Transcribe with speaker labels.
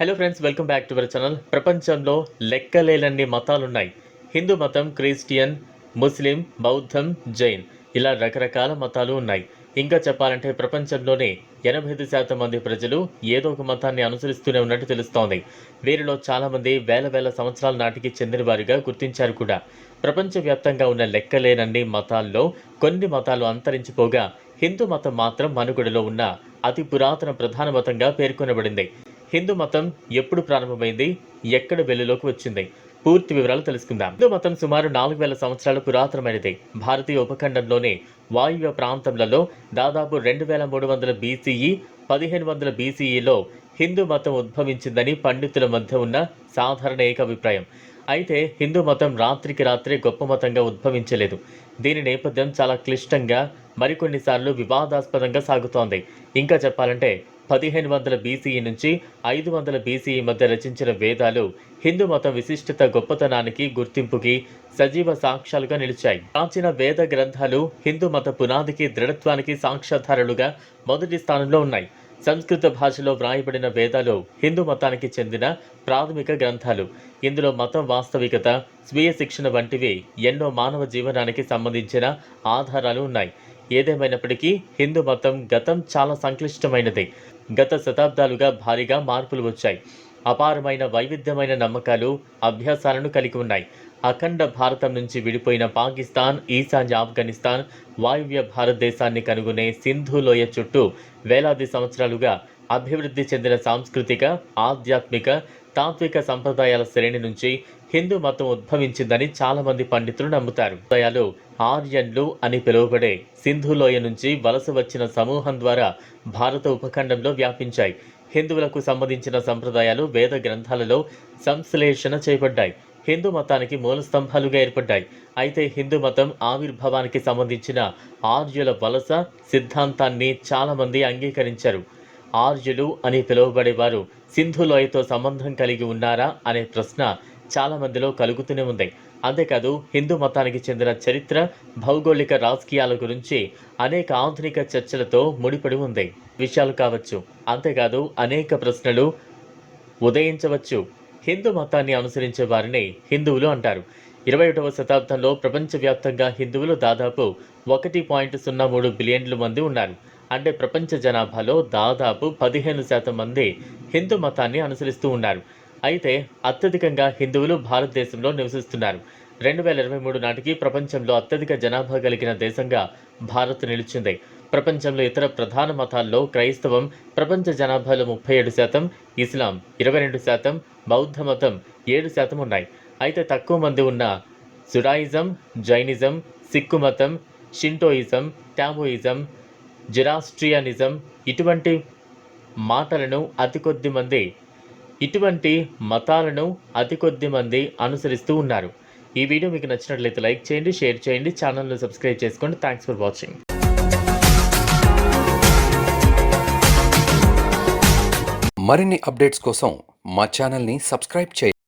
Speaker 1: Hello friends welcome back to our channel ప్రపంచంలో లెక్కలేనన్ని మతాలున్నాయి. హిందూ మతం క్రిస్టియన్ ముస్లిం బౌద్ధం జైన్ ఇలా రకరకాల మతాలు ఉన్నాయి. ఇంకా చెప్పాలంటే ప్రపంచంలోనే ఎనభై ఐదు శాతం మంది ప్రజలు ఏదో ఒక మతాన్ని అనుసరిస్తూనే ఉన్నట్టు తెలుస్తోంది. వీరిలో చాలామంది వేల వేల సంవత్సరాల నాటికి చెందిన వారిగా గుర్తించారు కూడా. ప్రపంచవ్యాప్తంగా ఉన్న లెక్కలేనన్ని మతాల్లో కొన్ని మతాలు అంతరించిపోగా హిందూ మతం మాత్రం మనుగడలో ఉన్న అతి పురాతన ప్రధాన మతంగా పేర్కొనబడింది. హిందూ మతం ఎప్పుడు ప్రారంభమైంది? ఎక్కడ వెలులోకి వచ్చింది? పూర్తి వివరాలు తెలుసుకుందాం. హిందూ మతం సుమారు నాలుగు వేల సంవత్సరాల పురాతనమైనది. భారతీయ ఉపఖండంలోని వాయువ్య ప్రాంతంలో దాదాపు రెండు వేల మూడు వందల బీసీఈ పదిహేను వందల బీసీఈలో హిందూ మతం ఉద్భవించిందని పండితుల మధ్య ఉన్న సాధారణ ఏకాభిప్రాయం. అయితే హిందూ మతం రాత్రికి రాత్రే గొప్ప మతంగా ఉద్భవించలేదు. దీని నేపథ్యం చాలా క్లిష్టంగా మరికొన్నిసార్లు వివాదాస్పదంగా సాగుతోంది. ఇంకా చెప్పాలంటే పదిహేను వందల బీసీఈ నుంచి ఐదు వందల బీసీఈ మధ్య రచించిన వేదాలు హిందూ మతం విశిష్టత గొప్పతనానికి గుర్తింపుకి సజీవ సాక్ష్యాలుగా నిలిచాయి. ప్రాచీన వేద గ్రంథాలు హిందూ మత పునాదికి దృఢత్వానికి సాక్ష్యాధారాలుగా మొదటి స్థానంలో ఉన్నాయి. సంస్కృత భాషలో వ్రాయబడిన వేదాలు హిందూ మతానికి చెందిన ప్రాథమిక గ్రంథాలు. ఇందులో మతం వాస్తవికత స్వీయ శిక్షణ వంటివి ఎన్నో మానవ జీవనానికి సంబంధించిన ఆధారాలు ఉన్నాయి. ఏదేమైనప్పటికీ హిందూ మతం గతం చాలా సంక్లిష్టమైనది. గత శతాబ్దాలుగా భారీగా మార్పులు వచ్చాయి. అపారమైన వైవిధ్యమైన నమ్మకాలు అభ్యాసాలను కలిగి ఉన్నాయి. అఖండ భారతం నుంచి విడిపోయిన పాకిస్తాన్ ఈశాన్య ఆఫ్ఘనిస్తాన్ వాయువ్య భారతదేశాన్ని కనుగొనే సింధు లోయ చుట్టూ వేలాది సంవత్సరాలుగా అభివృద్ధి చెందిన సాంస్కృతిక ఆధ్యాత్మిక తాత్విక సంప్రదాయాల శ్రేణి నుంచి హిందూ మతం ఉద్భవించిందని చాలామంది పండితులు నమ్ముతారు. దయాలు ఆర్యన్లు అని పిలువబడే సింధు లోయ నుంచి వలస వచ్చిన సమూహం ద్వారా భారత ఉపఖండంలో వ్యాపించాయి. హిందువులకు సంబంధించిన సంప్రదాయాలు వేద గ్రంథాలలో సంశ్లేషణ చేయబడ్డాయి హిందూ మతానికి మూల స్తంభాలుగా ఏర్పడ్డాయి. అయితే హిందూ మతం ఆవిర్భావానికి సంబంధించిన ఆర్యుల వలస సిద్ధాంతాన్ని చాలామంది అంగీకరించారు. ఆర్యులు అని పిలువబడేవారు సింధు లోయతో సంబంధం కలిగి ఉన్నారా అనే ప్రశ్న చాలామందిలో కలుగుతూనే ఉంది. అంతేకాదు హిందూ మతానికి చెందిన చరిత్ర భౌగోళిక రాజకీయాల గురించి అనేక ఆధునిక చర్చలతో ముడిపడి ఉంది. విషయాలు కావచ్చు. అంతేకాదు అనేక ప్రశ్నలు ఉదయించవచ్చు. హిందూ మతాన్ని అనుసరించే వారిని హిందువులు అంటారు. ఇరవై ఒకటవ శతాబ్దంలో ప్రపంచవ్యాప్తంగా హిందువులు దాదాపు ఒకటి పాయింట్ సున్నా మూడు బిలియన్ల మంది ఉన్నారు. అంటే ప్రపంచ జనాభాలో దాదాపు పదిహేను శాతం మంది హిందూ మతాన్ని అనుసరిస్తూ ఉన్నారు. అయితే అత్యధికంగా హిందువులు భారతదేశంలో నివసిస్తున్నారు. రెండు వేల ఇరవై మూడు నాటికి ప్రపంచంలో అత్యధిక జనాభా కలిగిన దేశంగా భారత్ నిలిచింది. ప్రపంచంలో ఇతర ప్రధాన మతాల్లో క్రైస్తవం ప్రపంచ జనాభాలో ముప్పై ఏడు శాతం ఇస్లాం ఇరవై రెండు శాతం బౌద్ధ మతం ఏడు శాతం ఉన్నాయి. అయితే తక్కువ మంది ఉన్న జుడాయిజం జైనిజం సిక్కు మతం షింటోయిజం టాబోయిజం జిరాస్ట్రియానిజం ఇటువంటి మాటలను అతి కొద్ది మంది ఇటువంటి మతాలను అతి కొద్ది మంది అనుసరిస్తూ ఉన్నారు. ఈ వీడియో మీకు నచ్చినట్లయితే లైక్ చేయండి షేర్ చేయండి ఛానల్ను సబ్స్క్రైబ్ చేసుకోండి. థ్యాంక్స్ ఫర్ వాచింగ్
Speaker 2: మరిన్ని అప్డేట్స్ కోసం మా ఛానల్ని సబ్స్క్రైబ్ చేయండి.